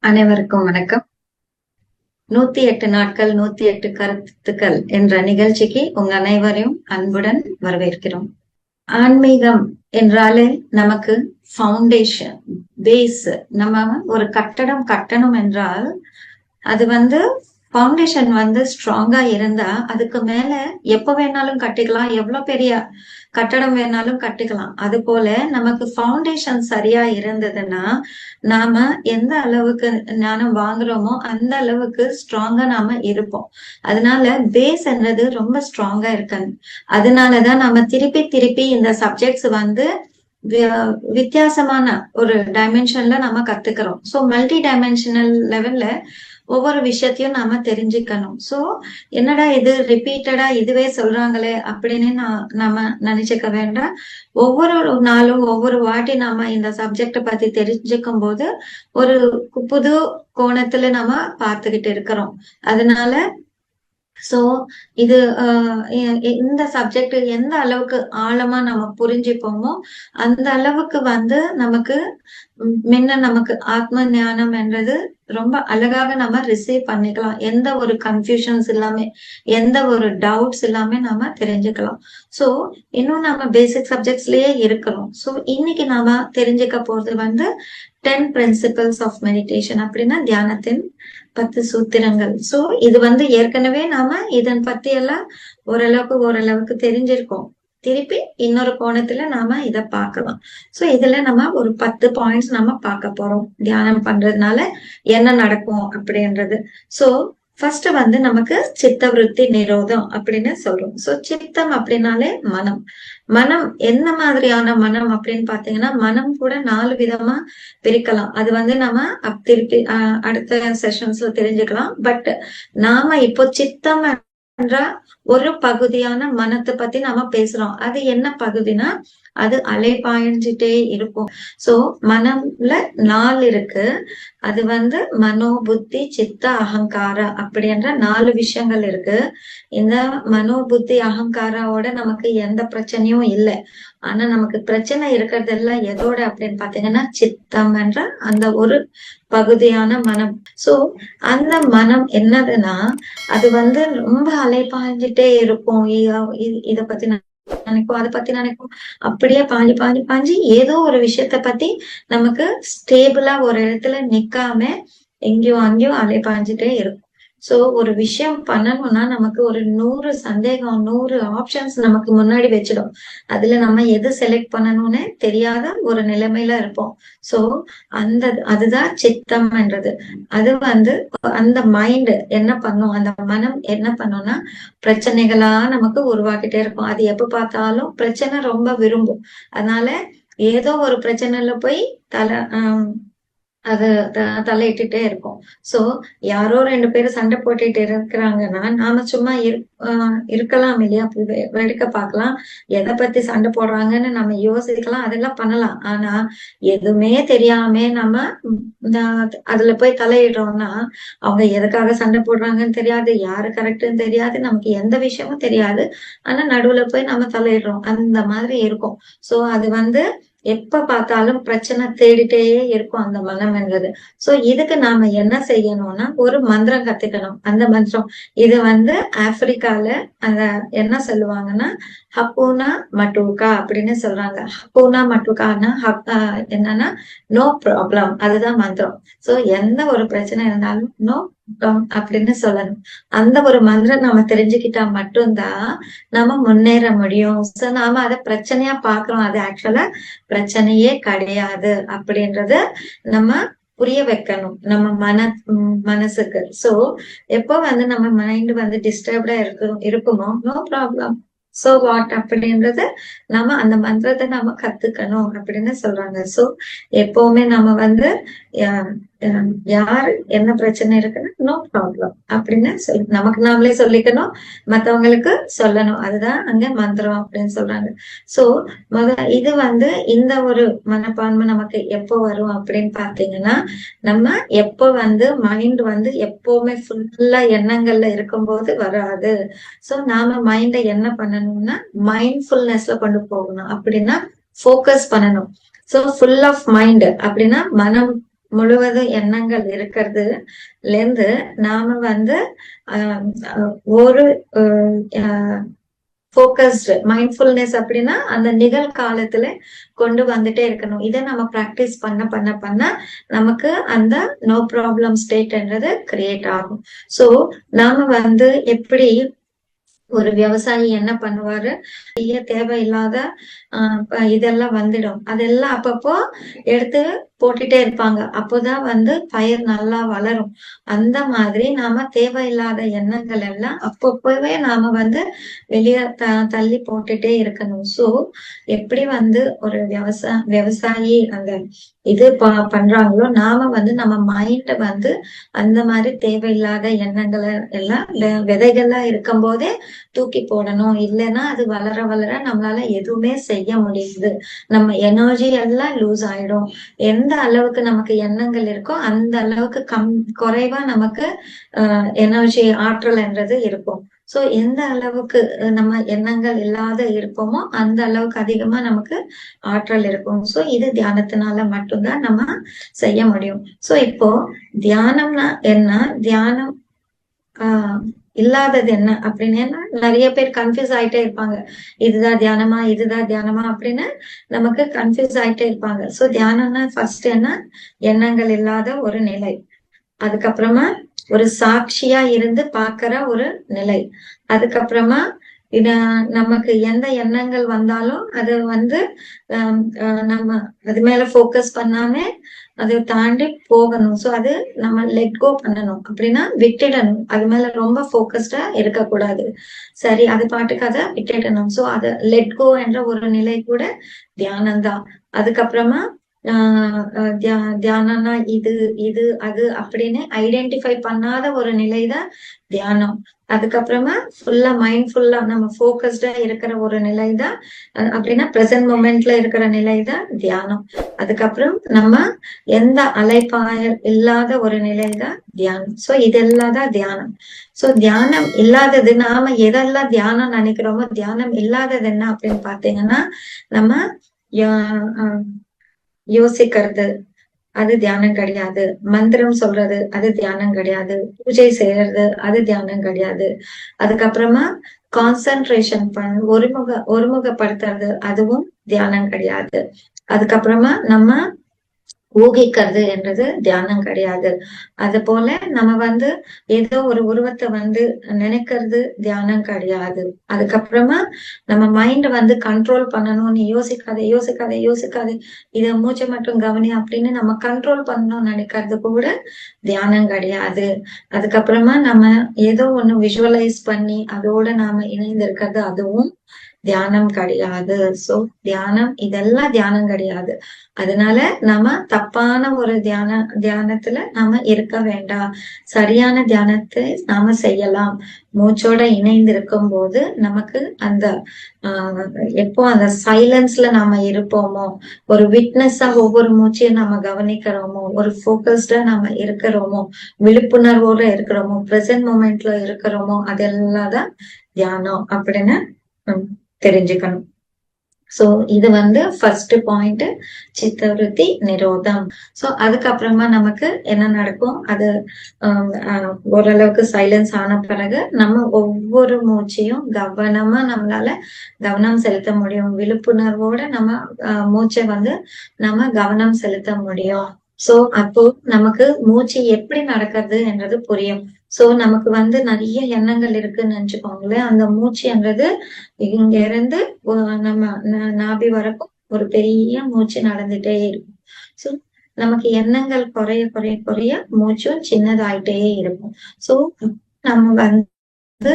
அனைவருக்கும் வணக்கம். நூத்தி எட்டு நாட்கள் நூத்தி எட்டு கருத்துக்கள் என்ற நிகழ்ச்சிக்கு உங்க அனைவரையும் அன்புடன் வரவேற்கிறோம். ஆன்மீகம் என்றாலே நமக்கு ஃபவுண்டேஷன் பேஸ் நம்ம ஒரு கட்டடம் கட்டணும் என்றால் அது வந்து ஃபவுண்டேஷன் வந்து ஸ்ட்ராங்கா இருந்தா அதுக்கு மேல எப்ப வேணாலும் கட்டிக்கலாம் எவ்வளவு பெரிய கட்டடம் வேணாலும் கட்டிக்கலாம். அது போல நமக்கு ஃபவுண்டேஷன் சரியா இருந்ததுன்னா நாம எந்த அளவுக்கு ஞானம் வாங்குறோமோ அந்த அளவுக்கு ஸ்ட்ராங்கா நாம இருப்போம். அதனால பேஸ் என்றது ரொம்ப ஸ்ட்ராங்கா இருக்கணும். அதனாலதான் நம்ம திருப்பி திருப்பி இந்த சப்ஜெக்ட்ஸ் வந்து வித்தியாசமான ஒரு டைமென்ஷன்ல நம்ம கத்துக்கிறோம். ஸோ மல்டி டைமென்ஷனல் லெவல்ல ஒவ்வொரு விஷயத்தையும் நாம தெரிஞ்சுக்கணும். சோ என்னடா இது? ரிப்பீட்டடா இதுவே சொல்றாங்களே அப்படின்னு நான் நம்ம நினைச்சுக்க வேண்டாம். ஒவ்வொரு நாளும் ஒவ்வொரு வாட்டி நாம இந்த சப்ஜெக்ட பத்தி தெரிஞ்சுக்கும் போது ஒரு புது கோணத்துல நம்ம பார்த்துக்கிட்டு இருக்கிறோம். அதனால சோ இது இந்த சப்ஜெக்ட் எந்த அளவுக்கு ஆழமா நம்ம புரிஞ்சுப்போமோ அந்த அளவுக்கு வந்து நமக்கு முன்ன நமக்கு ஆத்ம ஞானம் என்றது ரொம்ப அழகாக நம்ம ரிசீவ் பண்ணிக்கலாம். எந்த ஒரு கன்ஃபியூஷன்ஸ் இல்லாம எந்த ஒரு டவுட்ஸ் இல்லாம நாம தெரிஞ்சுக்கலாம். சோ இன்னும் நம்ம பேசிக் சப்ஜெக்ட்ஸ்லயே இருக்கிறோம். சோ இன்னைக்கு நாம தெரிஞ்சுக்க போறது வந்து டென் பிரின்சிபல்ஸ் ஆஃப் மெடிடேஷன் அப்படின்னா தியானத்தின் பத்து சூத்திரங்கள். சோ இது வந்து ஏற்கனவே நாம இதன் பத்தி எல்லாம் ஓரளவுக்கு ஓரளவுக்கு தெரிஞ்சிருக்கோம். திருப்பி இன்னொரு கோணத்துல நாம இத பார்க்கலாம். சோ இதுல நம்ம ஒரு பத்து பாயிண்ட்ஸ் நம்ம பார்க்க போறோம். தியானம் பண்றதுனால என்ன நடக்கும் அப்படின்றது. சோ ஃபர்ஸ்ட் வந்து நமக்கு சித்த விருத்தி நிரோதம் அப்படின்னு சொல்றோம். சோ சித்தம் அப்படின்னாலே மனம். மனம் என்ன மாதிரியான மனம் அப்படின்னு பாத்தீங்கன்னா மனம் கூட நாலு விதமா பிரிக்கலாம். அது வந்து நம்ம திருப்பி அடுத்த செஷன்ஸ்ல தெரிஞ்சுக்கலாம். பட் நாம இப்போ சித்தம் என்ற ஒரு பகுதியான மனத்தை பத்தி நாம பேசுறோம். அது என்ன பகுதினா அது அலை பாய்ஞ்சிட்டே இருக்கும். சோ மனம்ல நாள் இருக்கு. அது வந்து மனோ புத்தி சித்த அகங்கார அப்படின்ற நாலு விஷயங்கள் இருக்கு. இந்த மனோ புத்தி அகங்காராவோட நமக்கு எந்த பிரச்சனையும் இல்லை. ஆனா நமக்கு பிரச்சனை இருக்கிறது எல்லாம் எதோட அப்படின்னு பாத்தீங்கன்னா சித்தம் என்ற அந்த ஒரு பகுதியான மனம். சோ அந்த மனம் என்னதுன்னா அது வந்து ரொம்ப அலைப்பாஞ்சிட்டே இருக்கும். இத பத்தி நினைக்கும். அதை பத்தி நினைக்கும். அப்படியே பாஞ்சு பாஞ்சு பாஞ்சு ஏதோ ஒரு விஷயத்த பத்தி நமக்கு ஸ்டேபிளா ஒரு இடத்துல நிக்காம எங்கேயும் அங்கேயும் அலை பாஞ்சுட்டே இருக்கும். சோ ஒரு விஷயம் பண்ணணும்னா நமக்கு ஒரு நூறு சந்தேகம் நூறு ஆப்ஷன்ஸ் நமக்கு முன்னாடி வச்சிடும். அதுல நம்ம எது செலக்ட் பண்ணணும்னு தெரியாத ஒரு நிலைமையில இருப்போம். சோ அந்த அதுதான் சித்தம்ன்றது அது வந்து அந்த மைண்ட் என்ன பண்ணும் அந்த மனம் என்ன பண்ணும்னா பிரச்சனைகளா நமக்கு உருவாக்கிட்டே இருக்கும். அது எப்ப பார்த்தாலும் பிரச்சனை ரொம்ப விரும்பும். அதனால ஏதோ ஒரு பிரச்சனைல போய் தலை அது தலையிட்டுட்டே இருக்கும். சோ யாரோ ரெண்டு பேரும் சண்டை போட்டுட்டு இருக்கிறாங்கன்னா நாம சும்மா இருக்கலாம் இல்லையா? வெடிக்க பார்க்கலாம். எதை பத்தி சண்டை போடுறாங்கன்னு நம்ம யோசிக்கலாம் அதெல்லாம் பண்ணலாம். ஆனா எதுவுமே தெரியாம நம்ம அதுல போய் தலையிடுறோம்னா அவங்க எதுக்காக சண்டை போடுறாங்கன்னு தெரியாது. யாரு கரெக்டுன்னு தெரியாது. நமக்கு எந்த விஷயமும் தெரியாது. ஆனா நடுவுல போய் நம்ம தலையிடுறோம். அந்த மாதிரி இருக்கும். சோ அது வந்து எப்ப பார்த்தாலும் பிரச்சனை தேடிட்டே இருக்கும் அந்த மனம் என்றது சோ இதுக்கு நாம என்ன செய்யணும்னா ஒரு மந்திரம் கத்துக்கணும். அந்த மந்திரம் இது வந்து ஆப்பிரிக்கால அந்த என்ன சொல்லுவாங்கன்னா ஹப்பூனா மட்டுக்கா அப்படின்னு சொல்றாங்க. ஹப்பூனா மட்டுகான்னா என்னன்னா நோ ப்ராப்ளம். அதுதான் மந்திரம். சோ எந்த ஒரு பிரச்சனை இருந்தாலும் நோ அப்படின்னு சொல்லணும். அந்த ஒரு மந்திரம் நம்ம தெரிஞ்சுக்கிட்டா மட்டும்தான் நம்ம முன்னேற முடியும். சோ நாம அதை பிரச்சனையா பாக்குறோம் அது ஆக்சுவலா பிரச்சனையே கிடையாது அப்படின்றத நம்ம புரிய வைக்கணும். நம்ம மன மனசுக்கு. சோ எப்போ வந்து நம்ம மைண்ட் வந்து டிஸ்டர்ப்டா இருக்கும் இருக்குமோ நோ ப்ராப்ளம் சோ வாட் அப்படின்றது நம்ம அந்த மந்திரத்தை நம்ம கத்துக்கணும் அப்படின்னு சொல்றாங்க. சோ எப்பவுமே நம்ம வந்து யார் என்ன பிரச்சனை இருக்குன்னா நோ ப்ராப்ளம் அப்படின்னு சொல்லி நமக்கு நாமளே சொல்லிக்கணும் மத்தவங்களுக்கு சொல்லணும். அதுதான் அங்க மந்திரம் அப்படின்னு சொல்றாங்க. சோ முத இது வந்து இந்த ஒரு மனப்பான்மை நமக்கு எப்போ வரும் அப்படின்னு பாத்தீங்கன்னா நம்ம எப்போ வந்து மைண்ட் வந்து எப்பவுமே ஃபுல்லா எண்ணங்கள்ல இருக்கும்போது வராது. சோ நாம மைண்ட என்ன பண்ணணும்னா மைண்ட்ஃபுல்னஸ்ல கொண்டு போகணும். அப்படின்னா ஃபோக்கஸ் பண்ணணும். சோ ஃபுல் ஆஃப் மைண்ட் அப்படின்னா மனம் முழுவதும் எண்ணங்கள் இருக்கிறதுல இருந்து நாம வந்து ஒரு ஃபோக்கஸ்டு மைண்ட்ஃபுல்னஸ் அப்படின்னா அந்த நிகழ்காலத்துல கொண்டு வந்துட்டே இருக்கணும். இதை நம்ம ப்ராக்டிஸ் பண்ண பண்ண பண்ண நமக்கு அந்த நோ ப்ராப்ளம் ஸ்டேட்ன்றது கிரியேட் ஆகும். ஸோ நாம வந்து எப்படி ஒரு விவசாயி என்ன பண்ணுவாரு? செய்ய தேவையில்லாத இதெல்லாம் வந்துடும். அதெல்லாம் அப்பப்போ எடுத்து போட்டுட்டே இருப்பாங்க. அப்போதான் வந்து பயிர் நல்லா வளரும். அந்த மாதிரி நாம தேவையில்லாத எண்ணங்கள் எல்லாம் அப்பப்பவே நாம வந்து வெளியே த தள்ளி போட்டுட்டே இருக்கணும். சோ எப்படி வந்து ஒரு விவசாய விவசாயி அந்த இது ப பண்றாங்களோ நாம வந்து நம்ம மைண்ட வந்து அந்த மாதிரி தேவையில்லாத எண்ணங்களை எல்லாம் விதைகள்லாம் இருக்கும் போதே தூக்கி போடணும். இல்லைன்னா அது வளர வளர நம்மளால எதுவுமே செய்ய முடியாது. நம்ம எனர்ஜி எல்லாம் லூஸ் ஆயிடும். எந்த அளவுக்கு நமக்கு எண்ணங்கள் இருக்கோ அந்த அளவுக்கு கம் குறைவா நமக்கு எனர்ஜி ஆற்றல் என்றது இருக்கும். சோ எந்த அளவுக்கு நம்ம எண்ணங்கள் இல்லாத இருப்போமோ அந்த அளவுக்கு அதிகமா நமக்கு ஆற்றல் இருக்கும். சோ இது தியானத்தினால மட்டும்தான் நம்ம செய்ய முடியும். சோ இப்போ தியானம்னா என்ன? தியானம் ஆஹ் இல்லாதது என்ன அப்படின்னு நிறைய பேர் கன்ஃபியூஸ் ஆயிட்டே இருப்பாங்க. இதுதான் தியானமா இதுதான் தியானமா அப்படின்னு நமக்கு கன்ஃபியூஸ் ஆயிட்டே இருப்பாங்க. சோ தியானம்னா ஃபர்ஸ்ட் என்ன? எண்ணங்கள் இல்லாத ஒரு நிலை. அதுக்கப்புறமா ஒரு சாட்சியா இருந்து பாக்குற ஒரு நிலை. அதுக்கப்புறமா நமக்கு எந்த எண்ணங்கள் வந்தாலும் அது வந்து நம்ம அது மேல போக்கஸ் பண்ணாம அதை தாண்டி போகணும். சோ அது நம்ம லெட் கோ பண்ணணும். அப்படின்னா விட்டுடணும். அது மேல ரொம்ப ஃபோக்கஸ்டா இருக்கக்கூடாது. சரி அது பாட்டுக்கு அதை விட்டுடணும். சோ அதை லெட் கோ என்ற ஒரு நிலை கூட தியானம் தான். அதுக்கப்புறமா தியானம்னா இது இது அது அப்படின்னு ஐடென்டிஃபை பண்ணாத ஒரு நிலைதான் தியானம். அதுக்கப்புறமா ஃபுல்லா மைண்ட் ஃபுல்லா நம்ம ஃபோக்கஸ்டா இருக்கிற ஒரு நிலை தான் அப்படின்னா பிரசன்ட் மூமெண்ட்ல இருக்கிற நிலை தான் தியானம். அதுக்கப்புறம் நம்ம எந்த அலைப்பாய இல்லாத ஒரு நிலை தான் தியானம். சோ இதெல்லாம் தான் தியானம். சோ தியானம் இல்லாதது நாம எதெல்லாம் தியானம் நினைக்கிறோமோ தியானம் இல்லாதது என்ன அப்படின்னு பாத்தீங்கன்னா நம்ம யோசிக்கிறது. அது தியானம் கிடையாது. மந்திரம் சொல்றது அது தியானம் கிடையாது. பூஜை செய்யறது அது தியானம் கிடையாது. அதுக்கப்புறமா கான்சன்ட்ரேஷன் பண் ஒருமுக ஒருமுகப்படுத்துறது அதுவும் தியானம் கிடையாது. அதுக்கப்புறமா நம்ம ஊகிக்கிறது என்றது தியானம் கிடையாது. அது போல நம்ம வந்து ஏதோ ஒரு உருவத்தை வந்து நினைக்கிறது தியானம் கிடையாது. அதுக்கப்புறமா நம்ம மைண்ட் வந்து கண்ட்ரோல் பண்ணணும்னு யோசிக்காத யோசிக்காத யோசிக்காத இத மூச்சை மட்டும் கவனி அப்படின்னு நம்ம கண்ட்ரோல் பண்ணணும்னு நினைக்கிறது கூட தியானம் கிடையாது. அதுக்கப்புறமா நம்ம ஏதோ ஒண்ணு விஷுவலைஸ் பண்ணி அதோட நாம இணைந்து இருக்கிறது அதுவும் தியானம் கிடையாது. சோ தியானம் இதெல்லாம் தியானம் கிடையாது. அதனால நம்ம தப்பான ஒரு தியான தியானத்துல நாம இருக்க வேண்டாம். சரியான தியானத்தை நாம செய்யலாம். மூச்சோட இணைந்து இருக்கும் போது நமக்கு அந்த ஆஹ் எப்போ அந்த சைலன்ஸ்ல நாம இருப்போமோ ஒரு விட்னஸா ஒவ்வொரு மூச்சையும் நம்ம கவனிக்கிறோமோ ஒரு ஃபோக்கஸ்டா நாம இருக்கிறோமோ விழிப்புணர்வோட இருக்கிறோமோ பிரசன்ட் மூமெண்ட்ல இருக்கிறோமோ அதெல்லாம் தான் தியானம் அப்படின்னு தெரிஞ்சுக்கணும். சோ இது வந்து ஃபர்ஸ்ட் பாயிண்ட் சித்தவருத்தி நிரோதம். சோ அதுக்கப்புறமா நமக்கு என்ன நடக்கும்? அது ஓரளவுக்கு சைலன்ஸ் ஆன பிறகு நம்ம ஒவ்வொரு மூச்சையும் கவனமா நம்மளால கவனம் செலுத்த முடியும். விழிப்புணர்வோட நம்ம மூச்சை வந்து நம்ம கவனம் செலுத்த முடியும். சோ அப்போ நமக்கு மூச்சு எப்படி நடக்கிறது என்றது புரியும். சோ நமக்கு வந்து நிறைய எண்ணங்கள் இருக்குன்னு நினைச்சுக்கோங்களேன். அந்த மூச்சுன்றது இங்க இருந்து நம்ம நாபி வரைக்கும் ஒரு பெரிய மூச்சு நடந்துட்டே இருக்கும். சோ நமக்கு எண்ணங்கள் குறைய குறைய குறைய மூச்சும் சின்னதாயிட்டே இருக்கும். சோ நம்ம வந்து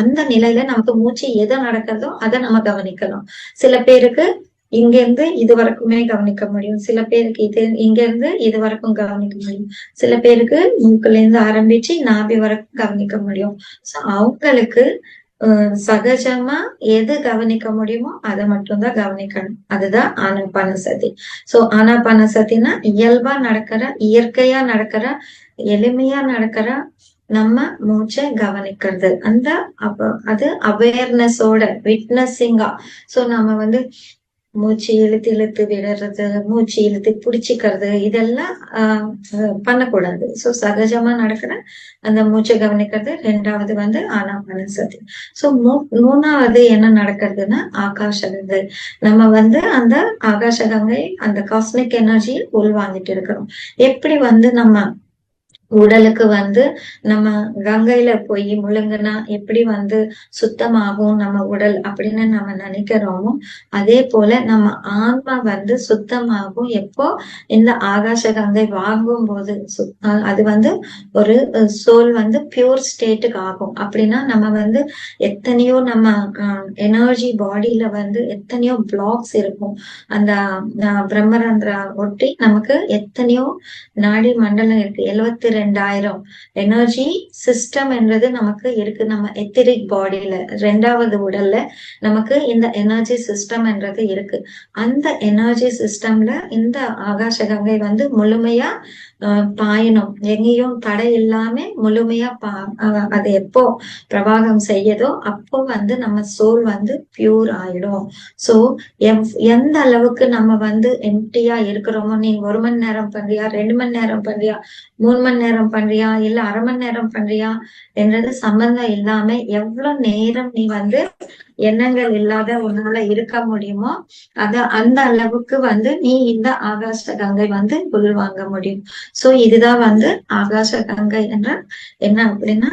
அந்த நிலையில நமக்கு மூச்சு எதை நடக்கிறதோ அதை நம்ம கவனிக்கலாம் சில பேருக்கு இங்க இருந்து இது வரைக்குமே கவனிக்க முடியும். சில பேருக்கு இது இங்க இருந்து இது வரைக்கும் கவனிக்க முடியும். சில பேருக்கு மூக்குல இருந்து ஆரம்பிச்சு நாபி வரைக்கும் கவனிக்க முடியும். சோ அவங்களுக்கு சகஜமா எது கவனிக்க முடியுமோ அதை மட்டும்தான் கவனிக்கணும். அதுதான் ஆனாபான சதி சோ ஆனாபான சதினா இயல்பா நடக்கிற இயற்கையா நடக்கிற எளிமையா நடக்கிற நம்ம மூச்சை கவனிக்கிறது. அந்த அது அவேர்னஸோட விட்னஸிங்கா சோ நம்ம வந்து மூச்சு இழுத்து இழுத்து விடுறது மூச்சு இழுத்து பிடிச்சிக்கிறது இதெல்லாம் ஆஹ் பண்ணக்கூடாது. சோ சகஜமா நடக்கிற அந்த மூச்சை கவனிக்கிறது ரெண்டாவது வந்து ஆனாபான சதி. சோ மூ மூணாவது என்ன நடக்கிறதுன்னா ஆகாஷ கங்கை. நம்ம வந்து அந்த ஆகாஷ கங்கை அந்த காஸ்மிக் எனர்ஜியை உள்வாங்கிட்டு இருக்கிறோம் எப்படி வந்து நம்ம உடலுக்கு வந்து நம்ம கங்கையில போய் முழுங்குனா எப்படி வந்து சுத்தமாகும் நம்ம உடல் அப்படின்னு நம்ம நினைக்கிறோமோ அதே போல நம்ம ஆன்மா வந்து சுத்தமாகும். எப்போ? இந்த ஆகாச கங்கை வாங்கும் போது அது வந்து ஒரு சோல் வந்து பியூர் ஸ்டேட்டுக்கு ஆகும். அப்படின்னா நம்ம வந்து எத்தனையோ நம்ம எனர்ஜி பாடியில வந்து எத்தனையோ பிளாக்ஸ் இருக்கும். அந்த பிரம்மரந்திரா ஒட்டி நமக்கு எத்தனையோ நாடி மண்டலம் இருக்கு. எழுவத்தி ரெண்டாயிரம். எனர்ஜி சிஸ்டம் என்றது நமக்கு இருக்கு. நம்ம எத்திரிக் பாடியில ரெண்டாவது உடல்ல நமக்கு இந்த எனர்ஜி சிஸ்டம் என்றது இருக்கு. அந்த எனர்ஜி சிஸ்டம்ல இந்த ஆகாஷ கங்கை வந்து முழுமையா பாயணும். எங்கேயும் தடை இல்லாம முழுமையா பா அது எப்போ பிரவாகம் செய்யதோ அப்போ வந்து நம்ம சோல் வந்து பியூர் ஆயிடும். சோ எந்த அளவுக்கு நம்ம வந்து எம்டியா இருக்கிறோமோ நீ ஒரு மணி நேரம் பண்றியா ரெண்டு மணி நேரம் பண்றியா மூணு மணி நேரம் நேரம் பண்றியா? இல்ல அரை மணி நேரம் பண்றியா? என்றது சம்பந்தம் இல்லாம எவ்வளவு நேரம் நீ வந்து எண்ணங்கள் இல்லாத உன்னால இருக்க முடியுமோ அத அந்த அளவுக்கு வந்து நீ இந்த ஆகாச கங்கை வந்து உள்வாங்க முடியும். சோ இதுதான் வந்து ஆகாச கங்கை என்ற என்ன அப்படின்னா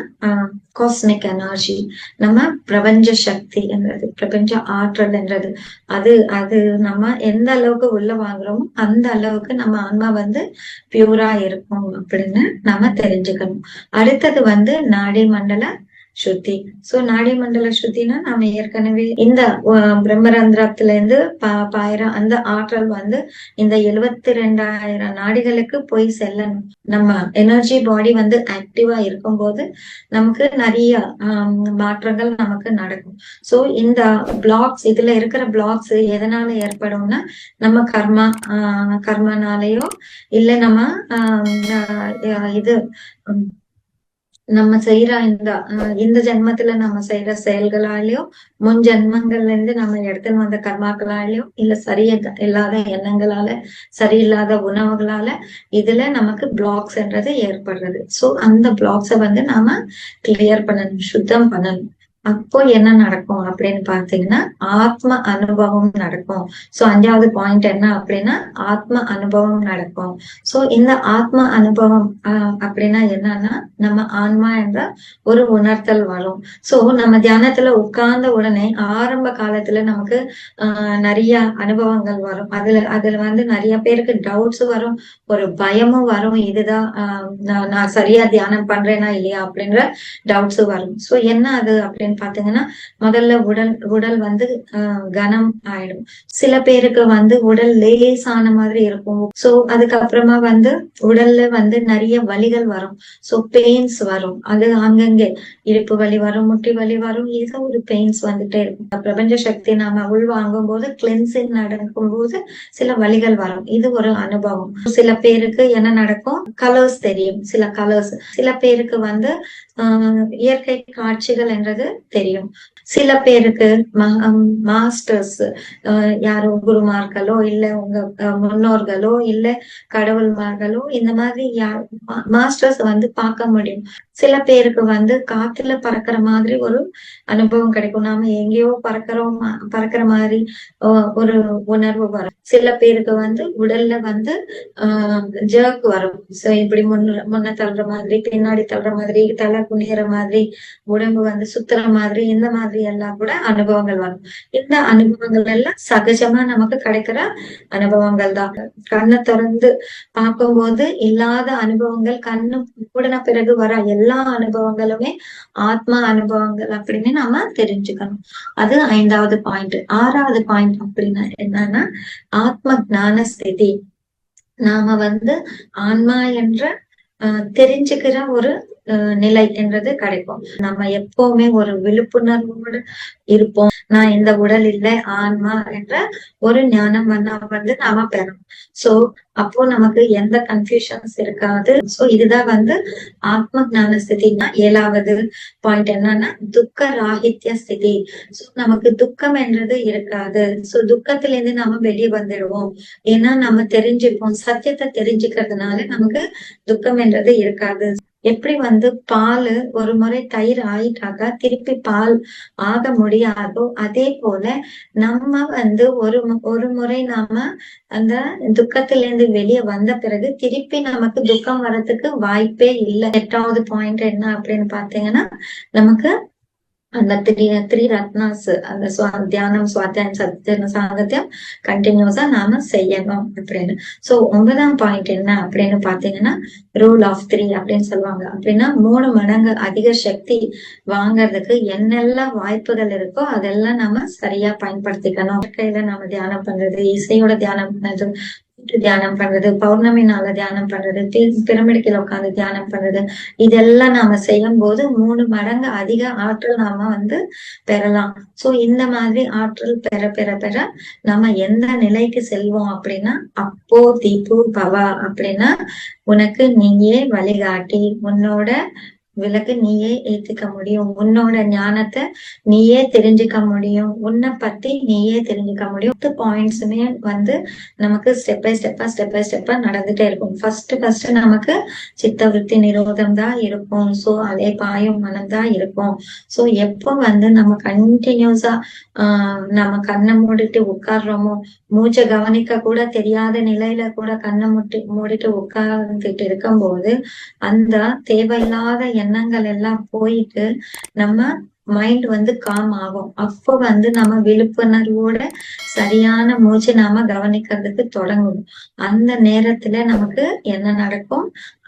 காஸ்மிக் எனர்ஜி நம்ம பிரபஞ்ச சக்தி என்றது பிரபஞ்ச ஆற்றல் என்றது. அது அது நம்ம எந்த அளவுக்கு உள்ள வாங்குறோமோ அந்த அளவுக்கு நம்ம ஆன்மா வந்து பியூரா இருக்கும் அப்படின்னு நம்ம தெரிஞ்சுக்கணும். அடுத்தது வந்து நாடி மண்டல சுத்தி சோ நாடி மண்டல சுத்தினா நாம ஏற்கனவே இந்த பிரம்மரந்திரத்துல இருந்து பா பாயிரம் அந்த ஆற்றல் வந்து இந்த எழுவத்தி ரெண்டாயிரம் நாடிகளுக்கு போய் செல்லணும். நம்ம எனர்ஜி பாடி வந்து ஆக்டிவா இருக்கும் போது நமக்கு நிறைய மாற்றங்கள் நமக்கு நடக்கும். சோ இந்த பிளாக்ஸ் இதுல இருக்கிற பிளாக்ஸ் எதனால ஏற்படும்னா நம்ம கர்மா ஆஹ் கர்மனாலேயோ இல்ல நம்ம ஆஹ் இது நம்ம செய்யற இந்த இந்த ஜென்மத்துல நம்ம செய்யற செயல்களாலேயோ முன் ஜென்மங்கள்ல இருந்து நம்ம எடுத்துன்னு வந்த கர்மாக்களாலேயோ இல்ல சரிய இல்லாத எண்ணங்களால சரியில்லாத உணவுகளால இதுல நமக்கு பிளாக்ஸ்ன்றது ஏற்படுறது. சோ அந்த பிளாக்ஸ வந்து நாம கிளியர் பண்ணணும் சுத்தம் பண்ணணும். அப்போ என்ன நடக்கும் அப்படின்னு பாத்தீங்கன்னா ஆத்ம அனுபவம் நடக்கும். சோ அஞ்சாவது பாயிண்ட் என்ன அப்படின்னா ஆத்ம அனுபவம் நடக்கும். சோ இந்த ஆத்ம அனுபவம் அப்படின்னா என்னன்னா நம்ம ஆன்மா என்ற ஒரு உணர்த்தல் வரும். சோ நம்ம தியானத்துல உட்கார்ந்த உடனே ஆரம்ப காலத்துல நமக்கு ஆஹ் நிறைய அனுபவங்கள் வரும். அதுல அதுல வந்து நிறைய பேருக்கு டவுட்ஸ் வரும் ஒரு பயமும் வரும். இதுதான் நான் சரியா தியானம் பண்றேனா இல்லையா அப்படின்ற டவுட்ஸ் வரும். சோ என்ன அது அப்படின்னு பாத்தீங்கன்னா முதல்ல உடல் உடல் வந்து கனம் ஆயிடும். சில பேருக்கு வந்து உடல் லேசான மாதிரி இருக்கும். சோ அதுக்கப்புறமா வந்து உடல்ல வந்து நிறைய வலிகள் வரும். சோ பெயின்ஸ் வரும். அது அங்கங்கே இடுப்பு வலி வரும் முட்டி வலி வரும் ஏதோ ஒரு பெயின்ஸ் வந்துட்டே இருக்கும். பிரபஞ்ச சக்தி நாம உள்வாங்கும் போது கிளென்சிங் நடக்கும் போது சில வலிகள் வரும். இது ஒரு அனுபவம். சில பேருக்கு என்ன நடக்கும்? கலர்ஸ் தெரியும். சில கலர்ஸ் சில பேருக்கு வந்து இயற்கை காட்சிகள் என்றது தெரியும். சில பேருக்கு மாஸ்டர்ஸ் யாரோ குருமார்களோ இல்ல உங்க முன்னோர்களோ இல்ல கடவுள்மார்களோ இந்த மாதிரி மாஸ்டர்ஸ் வந்து பார்க்க முடியும். சில பேருக்கு வந்து காத்துல பறக்கிற மாதிரி ஒரு அனுபவம் கிடைக்கும். நாம எங்கேயோ பறக்கிறோம் பறக்கிற மாதிரி ஒரு உணர்வு வரும். சில பேருக்கு வந்து உடல்ல வந்து ஆஹ் ஜர்க் வரும். சோ இப்படி முன்ன முன்ன தள்ளுற மாதிரி பின்னாடி தள்ளுற மாதிரி தலை குனிகிற மாதிரி உடம்பு வந்து சுத்துற மாதிரி இந்த மாதிரி எல்லாம் கூட அனுபவங்கள் வரும். இந்த அனுபவங்கள் எல்லாம் சகஜமா நமக்கு கிடைக்கிற அனுபவங்கள் தான். கண்ணை திறந்து பார்க்கும்போது இல்லாத அனுபவங்கள் கண்ணு கூடன பிறகு வர எல்லா அனுபவங்களுமே ஆத்மா அனுபவங்கள் அப்படின்னு நாம தெரிஞ்சுக்கணும். அது ஐந்தாவது பாயிண்ட் ஆறாவது பாயிண்ட் அப்படின்னா என்னன்னா ஆத்ம ஞான ஸ்திதி. நாம வந்து ஆன்மா என்ற தெரிஞ்சுக்கிற ஒரு நிலை என்றது கிடைக்கும். நம்ம எப்பவுமே ஒரு விழிப்புணர்வோடு இருப்போம். நான் இந்த உடல் இல்லை ஆன்மா என்ற ஒரு ஞானம் வந்து வந்து நாம பெறோம் சோ அப்போ நமக்கு எந்த கன்ஃபியூஷன்ஸ் இருக்காது. சோ இதுதான் வந்து ஆத்ம ஞான ஸ்திதினா ஏழாவது பாயிண்ட் என்னன்னா துக்க ராகித்ய ஸ்திதி. சோ நமக்கு துக்கம் என்றது இருக்காது. சோ துக்கத்துல இருந்து நாம வெளியே வந்துடுவோம். ஏன்னா நம்ம தெரிஞ்சுப்போம். சத்தியத்தை தெரிஞ்சுக்கிறதுனால நமக்கு துக்கம் என்றது இருக்காது. எப்படி வந்து பால் ஒரு முறை தயிர் ஆயிட்டாக்கா திருப்பி பால் ஆக முடியாதோ அதே போல நம்ம வந்து ஒரு ஒரு முறை நாம அந்த துக்கத்துல இருந்து வெளியே வந்த பிறகு திருப்பி நமக்கு துக்கம் வர்றதுக்கு வாய்ப்பே இல்லை. எட்டாவது பாயிண்ட் என்ன அப்படின்னு பாத்தீங்கன்னா நமக்கு அந்த த்ரீ த்ரீ ரத்னாஸ் அந்த தியானம் சுவாத்தியம் சத்தியம் சாங்கத்தியம் கண்டினியூஸா நாம செய்யணும் அப்படின்னு. சோ ஒன்பதாம் பாயிண்ட் என்ன அப்படின்னு பாத்தீங்கன்னா ரூல் ஆஃப் த்ரீ அப்படின்னு சொல்லுவாங்க. அப்படின்னா மூணு மடங்கு அதிக சக்தி வாங்கறதுக்கு என்னெல்லாம் வாய்ப்புகள் இருக்கோ அதெல்லாம் நம்ம சரியா பயன்படுத்திக்கணும். கையில நாம தியானம் பண்றது இசையோட தியானம் பண்றது தியானம் பண்றது பௌர்ணமி நாள தியானம் பண்றது பிரமிடுக்கில உட்காந்து தியானம் பண்றது இதெல்லாம் நாம செய்யும் போது மூணு மடங்கு அதிக ஆற்றல் நாம வந்து பெறலாம். சோ இந்த மாதிரி ஆற்றல் பெற பெற பெற நம்ம எந்த நிலைக்கு செல்வோம் அப்படின்னா அப்போ தீப்பு பவா அப்படின்னா உனக்கு நீயே வழிகாட்டி உன்னோட விளக்கு நீயே ஏத்துக்க முடியும். உன்னோட ஞானத்தை நீயே தெரிஞ்சுக்க முடியும். உன்னை பத்தி நீயே தெரிஞ்சுக்க முடியும். பாயிண்ட்ஸுமே வந்து நமக்கு ஸ்டெப் பை ஸ்டெப்பா ஸ்டெப் பை ஸ்டெப்பா நடந்துட்டே இருக்கும். ஃபர்ஸ்ட் ஃபர்ஸ்ட் நமக்கு சித்த விருத்தி நிரோதம் தான் இருக்கும். ஸோ அதே பாயும் மனம் தான் இருக்கும். ஸோ எப்போ வந்து நம்ம கண்டினியூஸா ஆஹ் நம்ம கண்ணை மூடிட்டு உட்கார்றோமோ மூச்சை கவனிக்க கூட தெரியாத நிலையில கூட கண்ணை முட்டி மூடிட்டு உட்கார்ந்துட்டு இருக்கும்போது அந்த தேவையில்லாத எண்ணங்கள் எல்லாம் போயிட்டு நம்ம மைண்ட் வந்து காம் ஆகும். அப்போ வந்து நம்ம விழிப்புணர்வோட சரியான மூச்சு நாம கவனிக்கிறதுக்கு தொடங்கும். அந்த நேரத்துல நமக்கு என்ன நடக்கும்?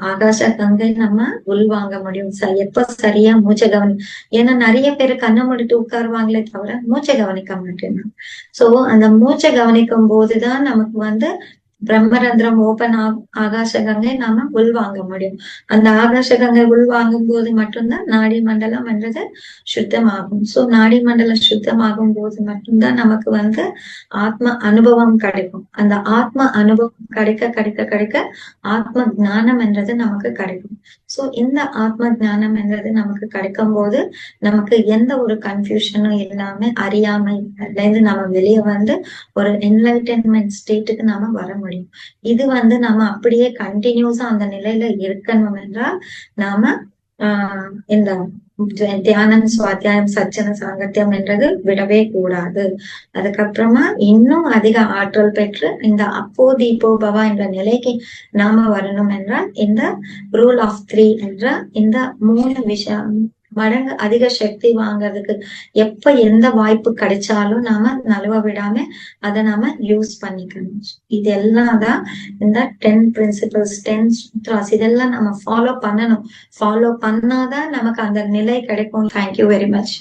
ஆகாச கங்கை நம்ம உள்வாங்க முடியும். எப்ப சரியா மூச்சை கவனி ஏன்னா நிறைய பேர் கண்ணை மூடிட்டு உட்காருவாங்களே தவிர மூச்சை கவனிக்க மாட்டேன் சோ அந்த மூச்சை கவனிக்கும் போதுதான் நமக்கு வந்து பிரம்மரந்திரம் ஓபன் ஆகாச கங்கை நாம உள்வாங்க முடியும். அந்த ஆகாச கங்கை உள்வாங்கும் போது மட்டும்தான் நாடி மண்டலம் என்றது சுத்தமாகும். சோ நாடி மண்டலம் சுத்தமாகும் போது மட்டும்தான் நமக்கு வந்து ஆத்ம அனுபவம் கிடைக்கும். அந்த ஆத்ம அனுபவம் கிடைக்க கிடைக்க கிடைக்க ஆத்ம ஞானம் என்றது நமக்கு கிடைக்கும். சோ இந்த ஆத்ம ஞானம் என்றது நமக்கு கிடைக்கும் போது நமக்கு எந்த ஒரு கன்ஃபியூஷனும் இல்லாம அறியாமை இருந்து நம்ம வெளியே வந்து ஒரு என்லைட்டன்மெண்ட் ஸ்டேட்டுக்கு நாம வர முடியும். முடியும். இது வந்து நம்ம அப்படியே கண்டினியூஸா அந்த நிலையில இருக்கணும் என்றால் நாம ஆஹ் இந்த தியானம் சுவாத்தியாயம் சச்சன சாங்கத்தியம் என்றது விடவே கூடாது. அதுக்கப்புறமா இன்னும் அதிக ஆற்றல் பெற்று இந்த அப்போ தீபோ பவா என்ற நிலைக்கு நாம வரணும் என்றால் இந்த ரூல் ஆஃப் த்ரீ என்ற இந்த மூணு விஷயம் மடங்கு அதிக சக்தி வாங்குறதுக்கு எப்ப எந்த வாய்ப்பு கிடைச்சாலும் நாம நழுவ விடாம அதை நாம யூஸ் பண்ணிக்கணும். இது எல்லாம் தான் இந்த டென் பிரின்சிபல்ஸ் டென் சூத்ராஸ் இதெல்லாம் நம்ம ஃபாலோ பண்ணணும். ஃபாலோ பண்ணாதான் நமக்கு அந்த நிலை கிடைக்கும். Thank you very much